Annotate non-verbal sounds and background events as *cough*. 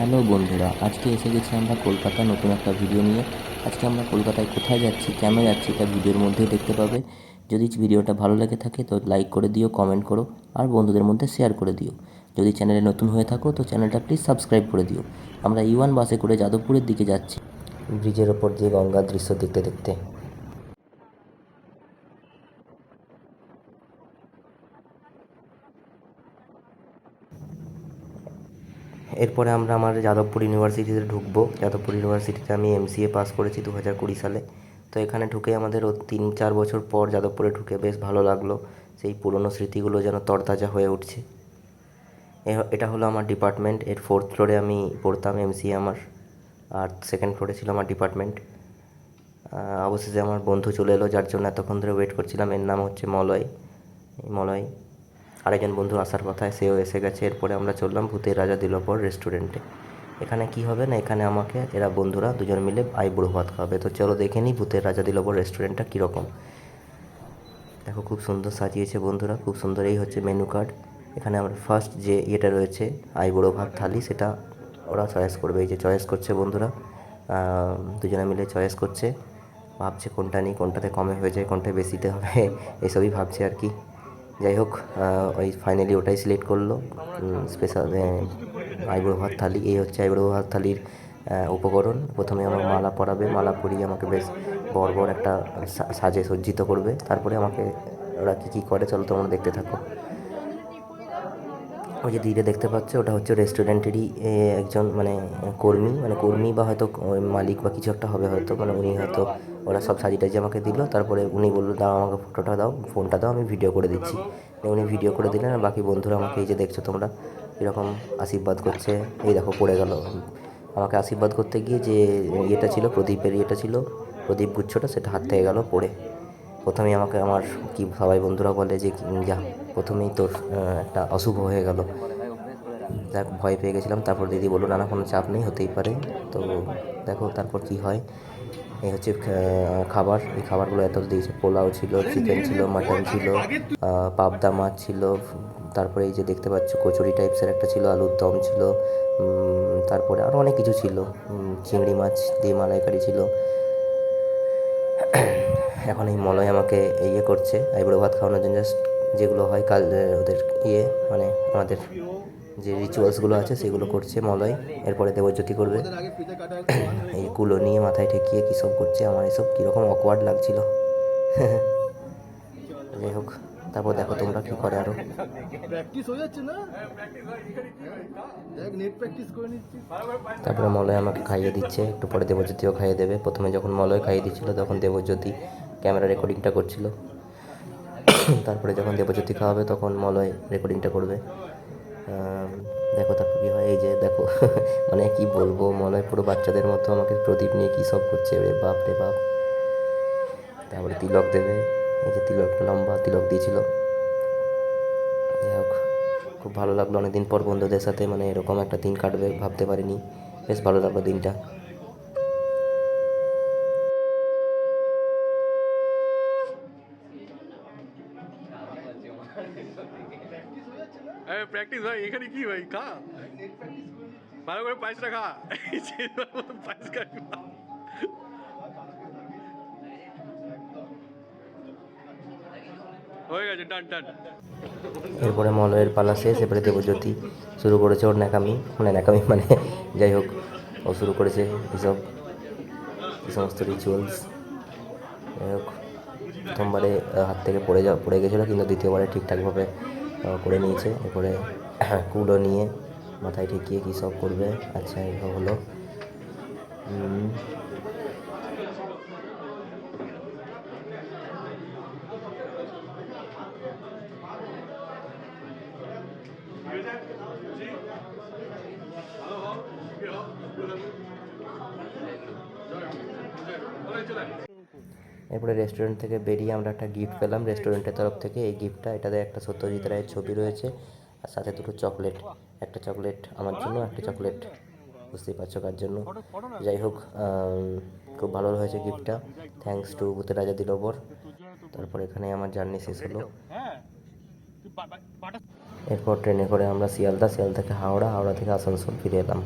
Hello বন্ধুরা, আজকে এসে গেছি আমরা কলকাতা নতুন একটা ভিডিও নিয়ে। আজকে আমরা কলকাতায় কোথায় যাচ্ছি কেন যাচ্ছি তা ভিডিওর মধ্যেই দেখতে পাবে। যদি ভিডিওটা ভালো লেগে থাকে তো লাইক করে দিও কমেন্ট করো, আর বন্ধুদের মধ্যে শেয়ার করে দিও। যদি চ্যানেলে নতুন হয়ে থাকো তো চ্যানেলটা প্লিজ সাবস্ক্রাইব করে দিও। আমরা ইউয়ান বাসে করে যাদবপুরের দিকে যাচ্ছি। ব্রিজের ওপর দিয়ে গঙ্গার দৃশ্য দেখতে দেখতে। এরপরে আমরা আমার যাদবপুর ইউনিভার্সিটিতে ঢুকবো। যাদবপুর ইউনিভার্সিটিতে আমি এমসিএ পাস করেছি দু হাজার কুড়ি সালে। তো এখানে ঢুকে আমাদের তিন চার বছর পর যাদবপুরে ঢুকে বেশ ভালো লাগল। সেই পুরনো স্মৃতিগুলো যেন তরতাজা হয়ে উঠছে। এটা হলো আমার ডিপার্টমেন্ট এর ফোর্থ ফ্লোরে আমি পড়তাম এমসিএ আমার। আর সেকেন্ড ফ্লোরে ছিল আমার ডিপার্টমেন্ট অবশেষে আমার বন্ধু চলে এলো, যার জন্য এতক্ষণ ধরে ওয়েট করছিলাম। এর নাম হচ্ছে মলয়। মলয়। আরেকজন বন্ধু আসার কথায় সেও এসে গেছে। এরপরে আমরা চললাম ভূতের রাজা দিলপর রেস্টুরেন্টে এখানে কি হবে না? এখানে আমাকে, এরা বন্ধুরা দুজন মিলে আইবুড়ো ভাত খাওয়াবে তো চলো দেখে নিই ভূতের রাজা দিলপর রেস্টুরেন্টটা কীরকম। দেখো খুব সুন্দর সাজিয়েছে বন্ধুরা, খুব সুন্দর। এই হচ্ছে মেনু কার্ড এখানে আমরা ফার্স্ট যে ইয়েটা রয়েছে আইবুড়ো ভাত থালি, সেটা ওরা চয়েস করবে। এই যে চয়েস করছে বন্ধুরা দুজনে মিলে চয়েস করছে। ভাবছে কোনটা নিই, কোনটাতে কমে হয়ে যায়, কোনটা বেশিতে হবে, এসবই ভাবছে আর কি। যাই হোক ওই ফাইনালি ওটাই সিলেক্ট করল। স্পেশাল আইবুড়ো ভাত থালি, এই হচ্ছে আইবুড়ো ভাত থালির উপকরণ। প্রথমে আমার মালা পরাবে, মালা পরিয়ে আমাকে বেশ বড় বড় একটা সাজে সজ্জিত করবে। তারপরে আমাকে ওরা কী কী করে, চলো তোমরা দেখতে থাকো। ওই যে দিদিটা দেখতে পাচ্ছ, ওটা হচ্ছে রেস্টুরেন্টেরই একজন মানে কর্মী মানে কর্মী বা হয়তো মালিক বা কিছু একটা হবে হয়তো মানে উনি হয়তো ওরা সব সাজি টাজি আমাকে দিল, তারপরে উনি বলল, দাও আমাকে ফটোটা দাও ফোনটা দাও, আমি ভিডিও করে দিচ্ছি। উনি ভিডিও করে দিলেন, আর বাকি বন্ধুরা আমাকে এই যে দেখছ তোমরা, এরকম আশীর্বাদ করছে। এই দেখো, পড়ে গেল। আমাকে আশীর্বাদ করতে গিয়ে যে ইয়েটা ছিল, প্রদীপের ইয়েটা ছিল, প্রদীপ গুচ্ছটা, সেটা হাত থেকে গেল পড়ে। প্রথমেই আমাকে আমার কি সবাই বন্ধুরা বলে যে যা, প্রথমেই তোর একটা অশুভ হয়ে গেল। দেখ ভয় পেয়ে গেছিলাম। তারপর দিদি বলল, না না, কোনো চাপ নেই, হতেই পারে। তো দেখো, তারপর কি হয়? এই হচ্ছে খাবার। এই খাবারগুলো এত দিয়েছে পোলাও ছিল চিকেন ছিল মাটন ছিল পাবদা মাছ ছিল, তারপরে এই যে দেখতে পাচ্ছ, কচুরি টাইপসের একটা ছিল, আলুর দম ছিল তারপরে আরও অনেক কিছু ছিল। চিংড়ি মাছ, দিয়ে মালাইকারি ছিল এখন এই মলয় আমাকে ইয়ে করছে, আইবুড়ো ভাত খাওয়ানোর জন্য জাস্ট যেগুলো হয় কাল ওদের ইয়ে মানে আমাদের যে রিচুয়ালসগুলো আছে সেগুলো করছে মলয়। এরপরে দেবজ্যোতি করবে। *clears throat* এই কুলো নিয়ে মাথায় ঠেকিয়ে কী সব করছে, আমার এসব কীরকম অকওয়ার্ড লাগছিল। *laughs* যাই হোক। তারপর দেখো তোমরা কী করে আরও প্র্যাকটিস হয়ে যাচ্ছে না? দেখ নেট প্র্যাকটিস করে নিচ্ছি। তারপরে মলয় আমাকে খাইয়ে দিচ্ছে একটু পরে দেবজ্যোতিও খাইয়ে দেবে। প্রথমে যখন মলয় খাইয়ে দিচ্ছিল তখন দেবজ্যোতি ক্যামেরা রেকর্ডিংটা করছিল। তারপরে যখন দেবজ্যোতি খাওয়াবে তখন মলয় রেকর্ডিংটা করবে। দেখো তারপর কী হয় এই যে দেখো মানে কি বলব মলয় পুরো বাচ্চাদের মতো আমাকে প্রদীপ নিয়ে কী সব করছে রে বাপ রে বাপ। তারপরে তিলক দেবে। এই যে তিলকটা লম্বা তিলক দিয়েছিল। যাই হোক খুব ভালো লাগল অনেকদিন পর বন্ধুদের সাথে মানে এরকম একটা দিন কাটবে, ভাবতে পারিনি। বেশ ভালো লাগল দিনটা। প্র্যাকটিস ভাই, এখানে কি ভাই? খা। ভালো করে পায়েসটা খা। পায়েস খাবি এরপরে মলয়ের পালা শেষ এবারে দেবজ্যোতি শুরু করেছে ওর ন্যাকামি। মানে ন্যাকামি মানে *laughs* যাই হোক, ও শুরু করেছে এসব, এই সমস্ত রিচুয়ালস যাই হোক, প্রথমবারে হাত থেকে পড়ে যা পড়ে গেছিল, কিন্তু দ্বিতীয়বারে ঠিকঠাকভাবে করে নিয়েছে। এরপরে *clears throat* কুলো নিয়ে মাথায় ঠেকিয়ে কী সব করবে আচ্ছা এইসব হলো। এরপরে রেস্টুরেন্ট থেকে বেরিয়ে আমরা একটা গিফট পেলাম রেস্টুরেন্টের তরফ থেকে। এই গিফটটা এটাতে একটা সত্যজিৎ রায়ের ছবি রয়েছে আর সাথে দুটো চকলেট একটা চকলেট আমার জন্য, একটা চকলেট বুঝতেই পারছ কার জন্য। যাই হোক খুব ভালো হয়েছে গিফটটা থ্যাংকস টু ভূতের রাজা দিলবর তারপর এখানে আমার জার্নি শেষ হলো। এরপর ট্রেনে করে আমরা শিয়ালদা শিয়ালদা থেকে হাওড়া হাওড়া থেকে আসানসোল ফিরে এলাম।